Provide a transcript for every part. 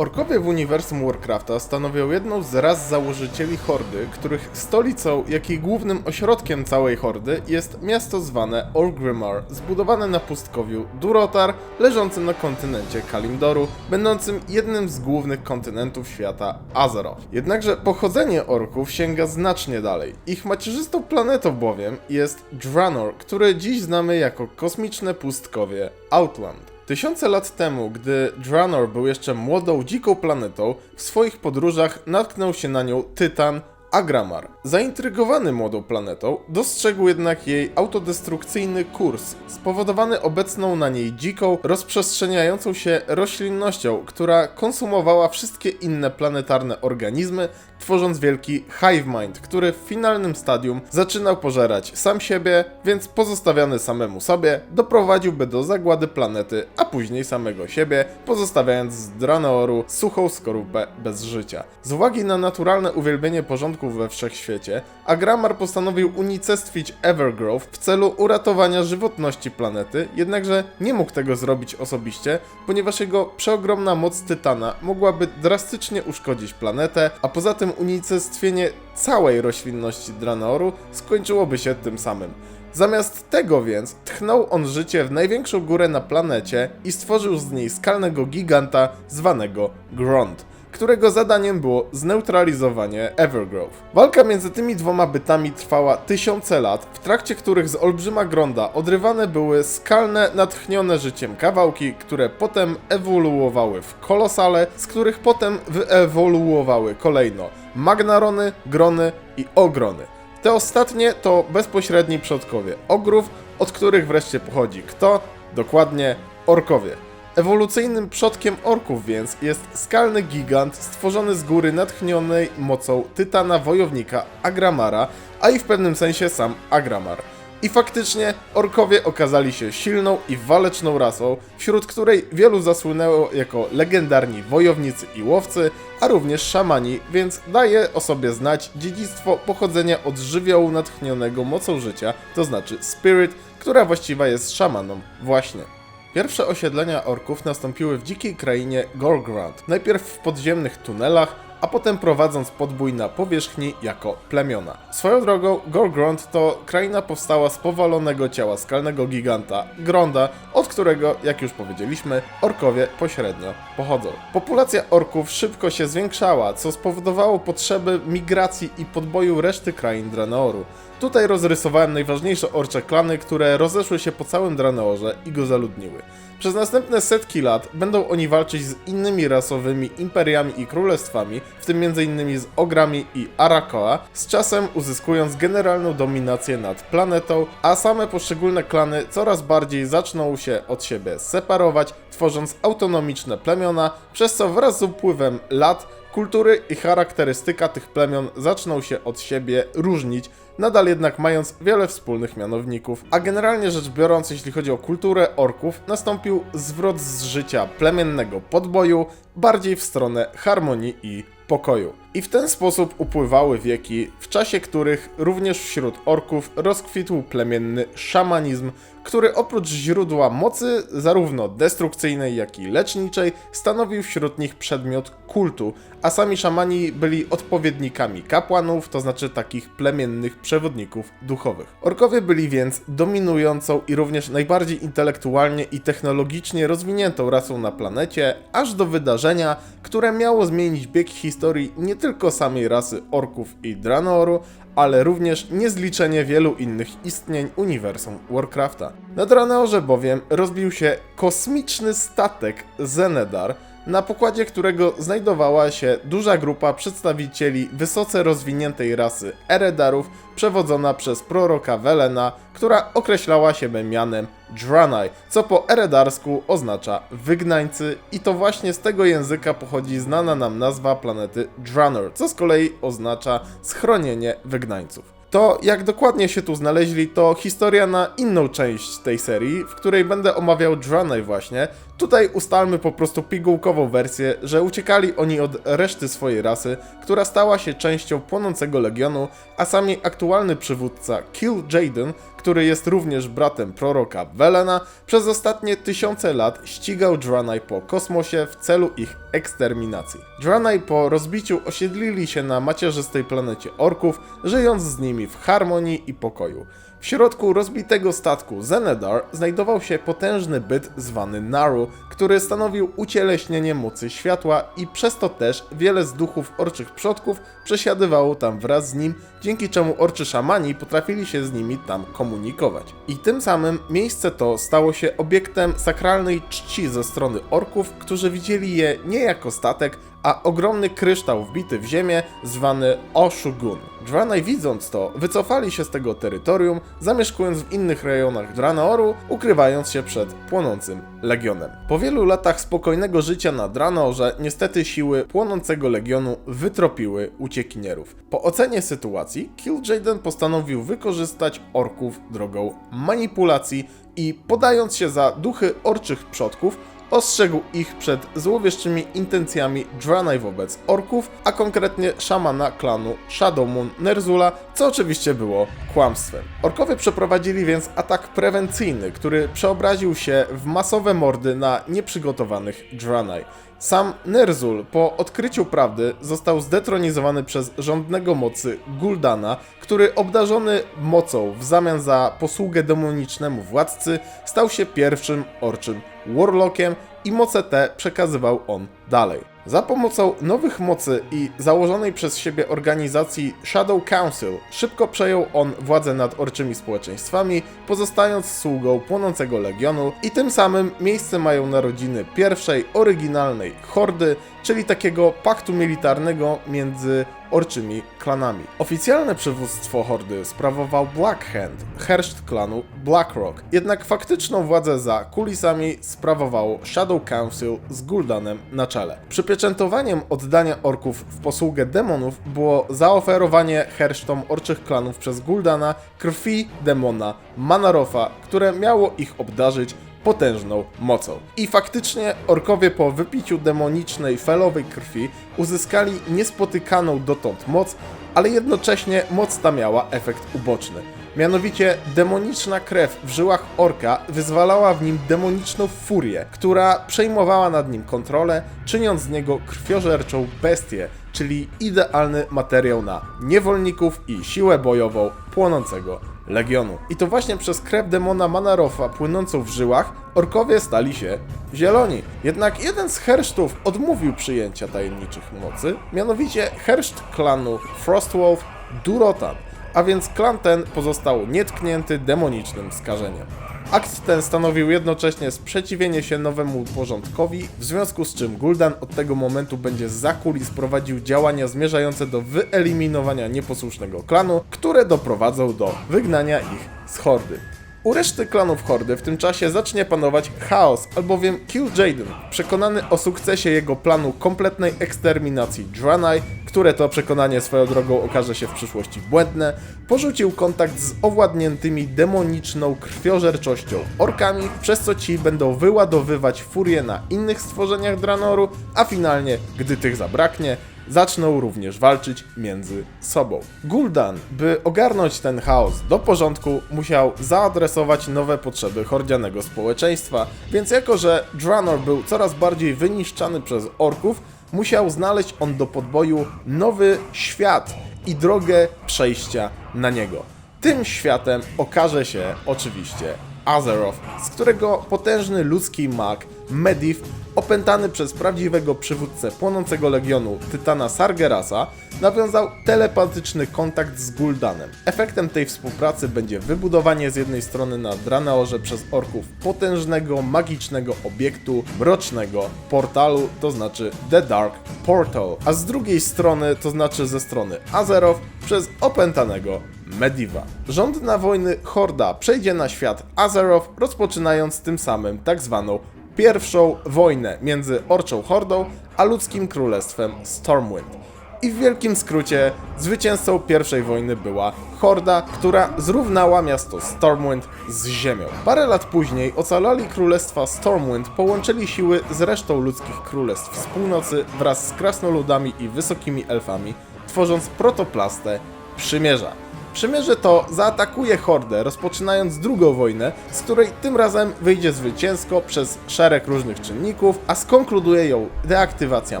Orkowie w uniwersum Warcrafta stanowią jedną z ras założycieli Hordy, których stolicą, jak i głównym ośrodkiem całej Hordy jest miasto zwane Orgrimmar, zbudowane na pustkowiu Durotar, leżącym na kontynencie Kalimdoru, będącym jednym z głównych kontynentów świata Azeroth. Jednakże pochodzenie orków sięga znacznie dalej. Ich macierzystą planetą bowiem jest Draenor, które dziś znamy jako kosmiczne pustkowie Outland. Tysiące lat temu, gdy Draenor był jeszcze młodą, dziką planetą, w swoich podróżach natknął się na nią Tytan Agramar. Zaintrygowany młodą planetą, dostrzegł jednak jej autodestrukcyjny kurs, spowodowany obecną na niej dziką, rozprzestrzeniającą się roślinnością, która konsumowała wszystkie inne planetarne organizmy, tworząc wielki hive mind, który w finalnym stadium zaczynał pożerać sam siebie, więc pozostawiony samemu sobie doprowadziłby do zagłady planety, a później samego siebie, pozostawiając z Draneoru suchą skorupę bez życia. Z uwagi na naturalne uwielbienie porządku we wszechświecie, Agramar postanowił unicestwić Evergrowth w celu uratowania żywotności planety, jednakże nie mógł tego zrobić osobiście, ponieważ jego przeogromna moc Tytana mogłaby drastycznie uszkodzić planetę, a poza tym unicestwienie całej roślinności Draneoru skończyłoby się tym samym. Zamiast tego więc tchnął on życie w największą górę na planecie i stworzył z niej skalnego giganta zwanego Grond, którego zadaniem było zneutralizowanie Evergrowth. Walka między tymi dwoma bytami trwała tysiące lat, w trakcie których z olbrzyma Gronda odrywane były skalne, natchnione życiem kawałki, które potem ewoluowały w kolosale, z których potem wyewoluowały kolejno Magnarony, Grony i Ogrony. Te ostatnie to bezpośredni przodkowie ogrów, od których wreszcie pochodzi kto? Dokładnie orkowie. Ewolucyjnym przodkiem orków więc jest skalny gigant stworzony z góry natchnionej mocą tytana wojownika Agramara, a i w pewnym sensie sam Agramar. I faktycznie orkowie okazali się silną i waleczną rasą, wśród której wielu zasłynęło jako legendarni wojownicy i łowcy, a również szamani, więc daje o sobie znać dziedzictwo pochodzenia od żywiołu natchnionego mocą życia, to znaczy spirit, która właściwa jest szamanom właśnie. Pierwsze osiedlenia orków nastąpiły w dzikiej krainie Gorgrand, najpierw w podziemnych tunelach, a potem prowadząc podbój na powierzchni jako plemiona. Swoją drogą, Gorgrond to kraina powstała z powalonego ciała skalnego giganta Gronda, od którego, jak już powiedzieliśmy, orkowie pośrednio pochodzą. Populacja orków szybko się zwiększała, co spowodowało potrzeby migracji i podboju reszty krain Draneoru. Tutaj rozrysowałem najważniejsze orcze klany, które rozeszły się po całym Draneorze i go zaludniły. Przez następne setki lat będą oni walczyć z innymi rasowymi imperiami i królestwami, w tym m.in. z Ogrami i Arakoa, z czasem uzyskując generalną dominację nad planetą, a same poszczególne klany coraz bardziej zaczną się od siebie separować, tworząc autonomiczne plemiona, przez co wraz z upływem lat kultury i charakterystyka tych plemion zaczną się od siebie różnić, nadal jednak mając wiele wspólnych mianowników. A generalnie rzecz biorąc, jeśli chodzi o kulturę orków, nastąpił zwrot z życia plemiennego podboju bardziej w stronę harmonii i pokoju. I w ten sposób upływały wieki, w czasie których również wśród orków rozkwitł plemienny szamanizm, który oprócz źródła mocy, zarówno destrukcyjnej, jak i leczniczej, stanowił wśród nich przedmiot kultu, a sami szamani byli odpowiednikami kapłanów, to znaczy takich plemiennych przewodników duchowych. Orkowie byli więc dominującą i również najbardziej intelektualnie i technologicznie rozwiniętą rasą na planecie, aż do wydarzenia, które miało zmienić bieg historii nie tylko samej rasy orków i Draenoru, ale również niezliczenie wielu innych istnień uniwersum Warcrafta. Na Draenorze bowiem rozbił się kosmiczny statek Zenedar, na pokładzie którego znajdowała się duża grupa przedstawicieli wysoce rozwiniętej rasy Eredarów, przewodzona przez proroka Velena, która określała siebie mianem Draenei, co po eredarsku oznacza wygnańcy i to właśnie z tego języka pochodzi znana nam nazwa planety Draenor, co z kolei oznacza schronienie wygnańców. To, jak dokładnie się tu znaleźli, to historia na inną część tej serii, w której będę omawiał Draenei właśnie. Tutaj ustalmy po prostu pigułkową wersję, że uciekali oni od reszty swojej rasy, która stała się częścią płonącego legionu, a sam jej aktualny przywódca Kill Jaden, który jest również bratem proroka Velena, przez ostatnie tysiące lat ścigał Draenei po kosmosie w celu ich eksterminacji. Draenei po rozbiciu osiedlili się na macierzystej planecie orków, żyjąc z nimi w harmonii i pokoju. W środku rozbitego statku Zenedar znajdował się potężny byt zwany Naru, który stanowił ucieleśnienie mocy światła i przez to też wiele z duchów orczych przodków przesiadywało tam wraz z nim, dzięki czemu orczy szamani potrafili się z nimi tam komunikować. I tym samym miejsce to stało się obiektem sakralnej czci ze strony orków, którzy widzieli je nie jako statek, a ogromny kryształ wbity w ziemię zwany Oshugun. Draenei widząc to, wycofali się z tego terytorium, zamieszkując w innych rejonach Draeneoru, ukrywając się przed płonącym legionem. Po wielu latach spokojnego życia na Draenorze, niestety siły płonącego legionu wytropiły uciekinierów. Po ocenie sytuacji, Kil'jaeden postanowił wykorzystać orków drogą manipulacji i podając się za duchy orczych przodków, ostrzegł ich przed złowieszczymi intencjami Draenei wobec orków, a konkretnie szamana klanu Shadowmoon Nerzula, co oczywiście było kłamstwem. Orkowie przeprowadzili więc atak prewencyjny, który przeobraził się w masowe mordy na nieprzygotowanych Draenei. Sam Nerzul po odkryciu prawdy został zdetronizowany przez rządnego mocy Guldana, który obdarzony mocą w zamian za posługę demonicznemu władcy stał się pierwszym orczym warlockiem i moce te przekazywał on dalej. Za pomocą nowych mocy i założonej przez siebie organizacji Shadow Council szybko przejął on władzę nad orczymi społeczeństwami, pozostając sługą płonącego legionu i tym samym miejsce mają narodziny pierwszej, oryginalnej hordy, czyli takiego paktu militarnego między orczymi klanami. Oficjalne przywództwo hordy sprawował Black Hand, herszt klanu Blackrock, jednak faktyczną władzę za kulisami sprawowało Shadow Council z Guldanem na czele. Przypieczętowaniem oddania orków w posługę demonów było zaoferowanie hersztom orczych klanów przez Guldana krwi demona Manarofa, które miało ich obdarzyć potężną mocą. I faktycznie orkowie po wypiciu demonicznej felowej krwi uzyskali niespotykaną dotąd moc, ale jednocześnie moc ta miała efekt uboczny. Mianowicie demoniczna krew w żyłach orka wyzwalała w nim demoniczną furię, która przejmowała nad nim kontrolę, czyniąc z niego krwiożerczą bestię, czyli idealny materiał na niewolników i siłę bojową płonącego legionu. I to właśnie przez krew demona Manarofa płynącą w żyłach orkowie stali się zieloni. Jednak jeden z hersztów odmówił przyjęcia tajemniczych mocy, mianowicie herszt klanu Frostwolf Durotan, a więc klan ten pozostał nietknięty demonicznym skażeniem. Akt ten stanowił jednocześnie sprzeciwienie się nowemu porządkowi, w związku z czym Guldan od tego momentu będzie za kulis prowadził działania zmierzające do wyeliminowania nieposłusznego klanu, które doprowadzą do wygnania ich z hordy. U reszty klanów Hordy w tym czasie zacznie panować chaos, albowiem Kil'jaeden, przekonany o sukcesie jego planu kompletnej eksterminacji Draenei, które to przekonanie swoją drogą okaże się w przyszłości błędne, porzucił kontakt z owładniętymi demoniczną krwiożerczością orkami, przez co ci będą wyładowywać furię na innych stworzeniach Dranoru, a finalnie, gdy tych zabraknie, zaczną również walczyć między sobą. Gul'dan, by ogarnąć ten chaos do porządku, musiał zaadresować nowe potrzeby hordianego społeczeństwa, więc jako, że Draenor był coraz bardziej wyniszczany przez orków, musiał znaleźć on do podboju nowy świat i drogę przejścia na niego. Tym światem okaże się oczywiście Azeroth, z którego potężny ludzki mag Medivh, opętany przez prawdziwego przywódcę płonącego legionu Tytana Sargerasa, nawiązał telepatyczny kontakt z Gul'danem. Efektem tej współpracy będzie wybudowanie z jednej strony na Draenorze przez orków potężnego, magicznego obiektu, mrocznego portalu, to znaczy The Dark Portal, a z drugiej strony, to znaczy ze strony Azeroth, przez opętanego Mediva. Rządna wojny Horda przejdzie na świat Azeroth, rozpoczynając tym samym tak zwaną pierwszą wojnę między Orczą Hordą a ludzkim królestwem Stormwind. I w wielkim skrócie, zwycięzcą pierwszej wojny była Horda, która zrównała miasto Stormwind z ziemią. Parę lat później ocalali królestwa Stormwind połączyli siły z resztą ludzkich królestw z północy wraz z krasnoludami i wysokimi elfami, tworząc protoplastę Przymierza. Przymierze to zaatakuje Hordę, rozpoczynając drugą wojnę, z której tym razem wyjdzie zwycięsko przez szereg różnych czynników, a skonkluduje ją deaktywacja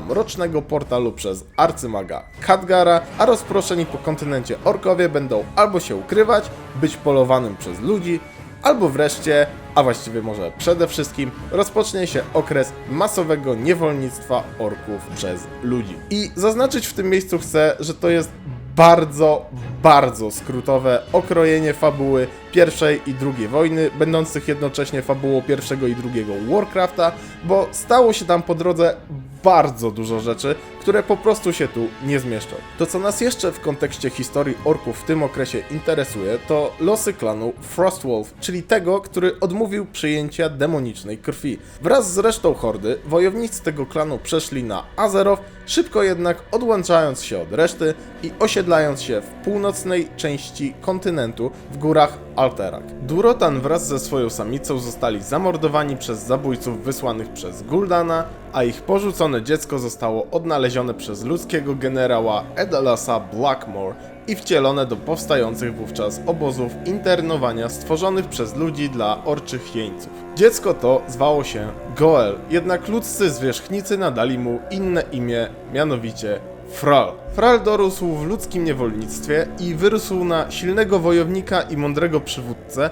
Mrocznego Portalu przez arcymaga Khadgara, a rozproszeni po kontynencie orkowie będą albo się ukrywać, być polowanym przez ludzi, albo wreszcie, a właściwie może przede wszystkim, rozpocznie się okres masowego niewolnictwa orków przez ludzi. I zaznaczyć w tym miejscu chcę, że to jest bardzo, bardzo skrótowe okrojenie fabuły pierwszej i drugiej wojny, będących jednocześnie fabułą pierwszego i drugiego Warcrafta, bo stało się tam po drodze bardzo dużo rzeczy, które po prostu się tu nie zmieszczą. To co nas jeszcze w kontekście historii orków w tym okresie interesuje, to losy klanu Frostwolf, czyli tego, który odmówił przyjęcia demonicznej krwi. Wraz z resztą hordy, wojownicy tego klanu przeszli na Azeroth, szybko jednak odłączając się od reszty i osiedlając się w północnej części kontynentu w górach Alterak. Durotan wraz ze swoją samicą zostali zamordowani przez zabójców wysłanych przez Guldana, a ich porzucone dziecko zostało odnalezione przez ludzkiego generała Edalasa Blackmore i wcielone do powstających wówczas obozów internowania stworzonych przez ludzi dla orczych jeńców. Dziecko to zwało się Goel, jednak ludzcy zwierzchnicy nadali mu inne imię, mianowicie Fral. Fral dorósł w ludzkim niewolnictwie i wyrósł na silnego wojownika i mądrego przywódcę,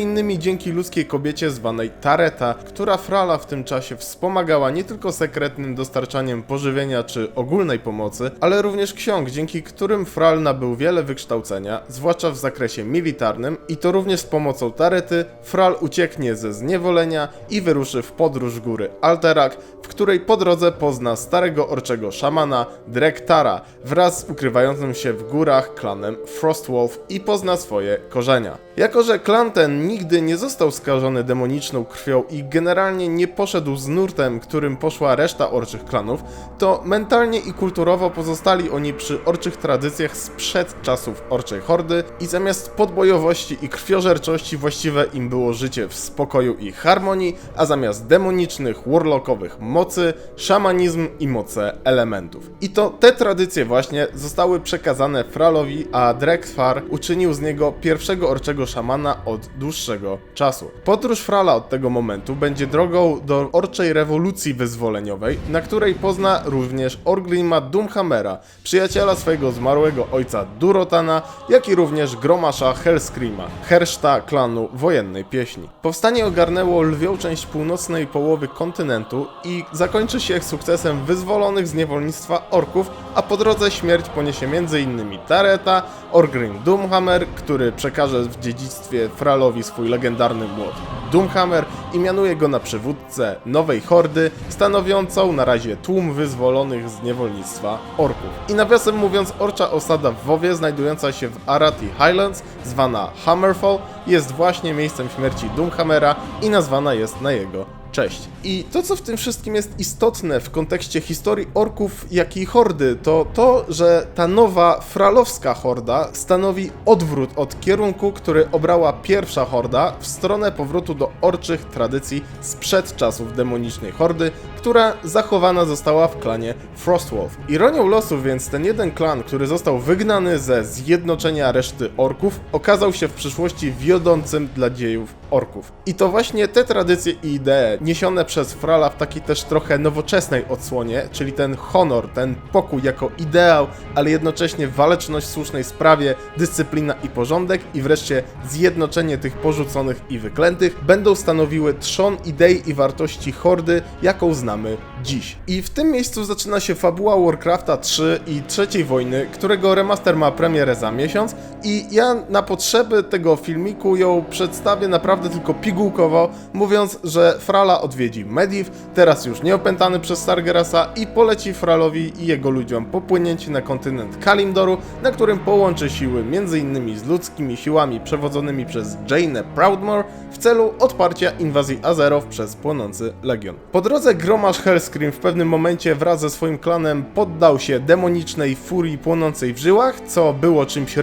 innymi dzięki ludzkiej kobiecie zwanej Tareta, która Frala w tym czasie wspomagała nie tylko sekretnym dostarczaniem pożywienia czy ogólnej pomocy, ale również ksiąg, dzięki którym Fral nabył wiele wykształcenia, zwłaszcza w zakresie militarnym i to również z pomocą Tarety Fral ucieknie ze zniewolenia i wyruszy w podróż góry Alterak, w której po drodze pozna starego orczego szamana Drektara wraz z ukrywającym się w górach klanem Frostwolf i pozna swoje korzenia. Jako, że klan ten nigdy nie został skażony demoniczną krwią i generalnie nie poszedł z nurtem, którym poszła reszta orczych klanów, to mentalnie i kulturowo pozostali oni przy orczych tradycjach sprzed czasów orczej hordy i zamiast podbojowości i krwiożerczości właściwe im było życie w spokoju i harmonii, a zamiast demonicznych, warlockowych mocy, szamanizm i moce elementów. I to te tradycje właśnie zostały przekazane Fralowi, a Drekfar uczynił z niego pierwszego orczego szamana od dłuższego czasu. Podróż Frala od tego momentu będzie drogą do orczej rewolucji wyzwoleniowej, na której pozna również Orglima Doomhammera, przyjaciela swojego zmarłego ojca Durotana, jak i również gromasza Hellscreama, herszta klanu wojennej pieśni. Powstanie ogarnęło lwią część północnej połowy kontynentu i zakończy się sukcesem wyzwolonych z niewolnictwa orków, a po drodze śmierć poniesie m.in. Tareta, Orgrim Doomhammer, który przekaże w dziedzictwie Fralowi swój legendarny młot Doomhammer i mianuje go na przywódcę nowej hordy, stanowiącą na razie tłum wyzwolonych z niewolnictwa orków. I nawiasem mówiąc, orcza osada w WoWie, znajdująca się w Arati Highlands, zwana Hammerfall, jest właśnie miejscem śmierci Doomhammera i nazwana jest na jego Cześć. I to, co w tym wszystkim jest istotne w kontekście historii orków, jak i hordy, to to, że ta nowa fralowska horda stanowi odwrót od kierunku, który obrała pierwsza horda w stronę powrotu do orczych tradycji sprzed czasów demonicznej hordy, która zachowana została w klanie Frostwolf. Ironią losu więc ten jeden klan, który został wygnany ze zjednoczenia reszty orków, okazał się w przyszłości wiodącym dla dziejów orków. I to właśnie te tradycje i idee, niesione przez Frala w takiej też trochę nowoczesnej odsłonie, czyli ten honor, ten pokój jako ideał, ale jednocześnie waleczność w słusznej sprawie, dyscyplina i porządek i wreszcie zjednoczenie tych porzuconych i wyklętych, będą stanowiły trzon idei i wartości hordy, jaką znamy dziś. I w tym miejscu zaczyna się fabuła Warcrafta 3 i trzeciej wojny, którego remaster ma premierę za miesiąc I ja na potrzeby tego filmiku ją przedstawię naprawdę tylko pigułkowo, mówiąc, że Frala odwiedzi Mediv, teraz już nieopętany przez Sargerasa i poleci Fralowi i jego ludziom popłynięcie na kontynent Kalimdoru, na którym połączy siły m.in. z ludzkimi siłami przewodzonymi przez Jane'ę Proudmore w celu odparcia inwazji Azerów przez płonący Legion. Po drodze gromasz Hellscream w pewnym momencie wraz ze swoim klanem poddał się demonicznej furii płonącej w żyłach, co było czymś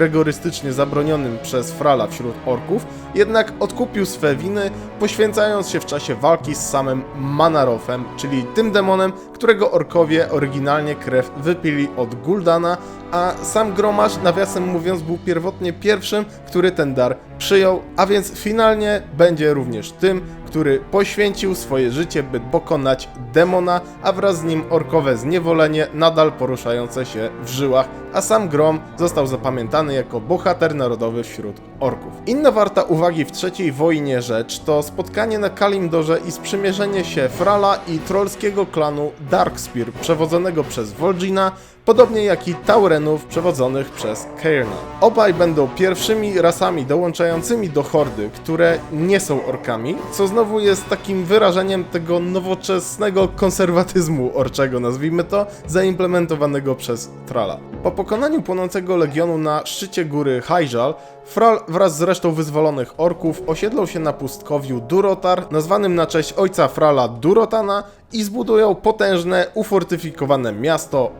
rygorystycznie zabronionym przez Frala wśród orków, jednak odkupił swe winy, poświęcając się w czasie walki z samym Manarofem, czyli tym demonem, którego orkowie oryginalnie krew wypili od Guldana, a sam Gromasz, nawiasem mówiąc, był pierwotnie pierwszym, który ten dar przyjął, a więc finalnie będzie również tym, który poświęcił swoje życie, by pokonać demona, a wraz z nim orkowe zniewolenie nadal poruszające się w żyłach, a sam Grom został zapamiętany jako bohater narodowy wśród orków. Inna warta uwagi w trzeciej wojnie rzecz to spotkanie na Kalimdorze i sprzymierzenie się Frala i trollskiego klanu Darkspear, przewodzonego przez Vol'jina, podobnie jak i Taurenów przewodzonych przez Cairna. Obaj będą pierwszymi rasami dołączającymi do hordy, które nie są orkami, co znowu jest takim wyrażeniem tego nowoczesnego konserwatyzmu orczego, nazwijmy to, zaimplementowanego przez Trala. Po pokonaniu płonącego legionu na szczycie góry Hyjal, Fral wraz z resztą wyzwolonych orków osiedlą się na pustkowiu Durotar, nazwanym na cześć ojca Frala Durotana i zbudują potężne, ufortyfikowane miasto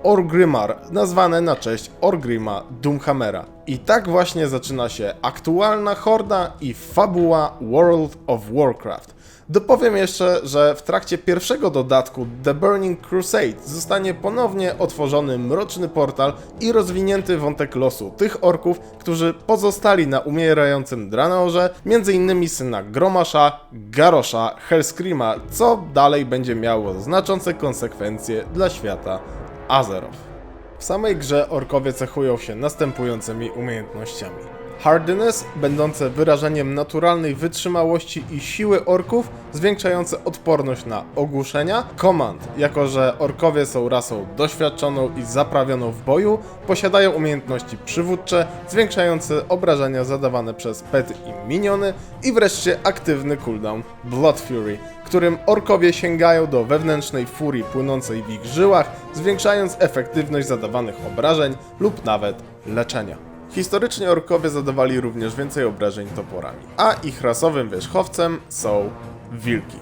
Orgrimmar, nazwane na cześć Orgrima Doomhammera. I tak właśnie zaczyna się aktualna horda i fabuła World of Warcraft. Dopowiem jeszcze, że w trakcie pierwszego dodatku The Burning Crusade zostanie ponownie otworzony mroczny portal i rozwinięty wątek losu tych orków, którzy pozostali na umierającym Draenorze, m.in. syna Gromasza, Garosza, Hellscreama, co dalej będzie miało znaczące konsekwencje dla świata Azeroth. W samej grze orkowie cechują się następującymi umiejętnościami. Hardiness, będące wyrażeniem naturalnej wytrzymałości i siły orków, zwiększające odporność na ogłuszenia. Command, jako że orkowie są rasą doświadczoną i zaprawioną w boju, posiadają umiejętności przywódcze, zwiększające obrażenia zadawane przez pety i miniony. I wreszcie aktywny cooldown Blood Fury, którym orkowie sięgają do wewnętrznej furii płynącej w ich żyłach, zwiększając efektywność zadawanych obrażeń lub nawet leczenia. Historycznie orkowie zadawali również więcej obrażeń toporami, a ich rasowym wierzchowcem są wilki.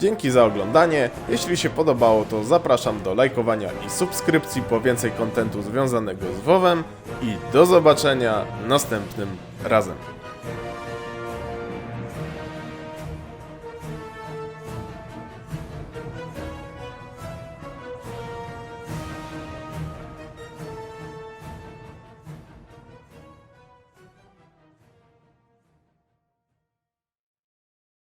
Dzięki za oglądanie. Jeśli się podobało, to zapraszam do lajkowania i subskrypcji po więcej kontentu związanego z WoWem i do zobaczenia następnym razem.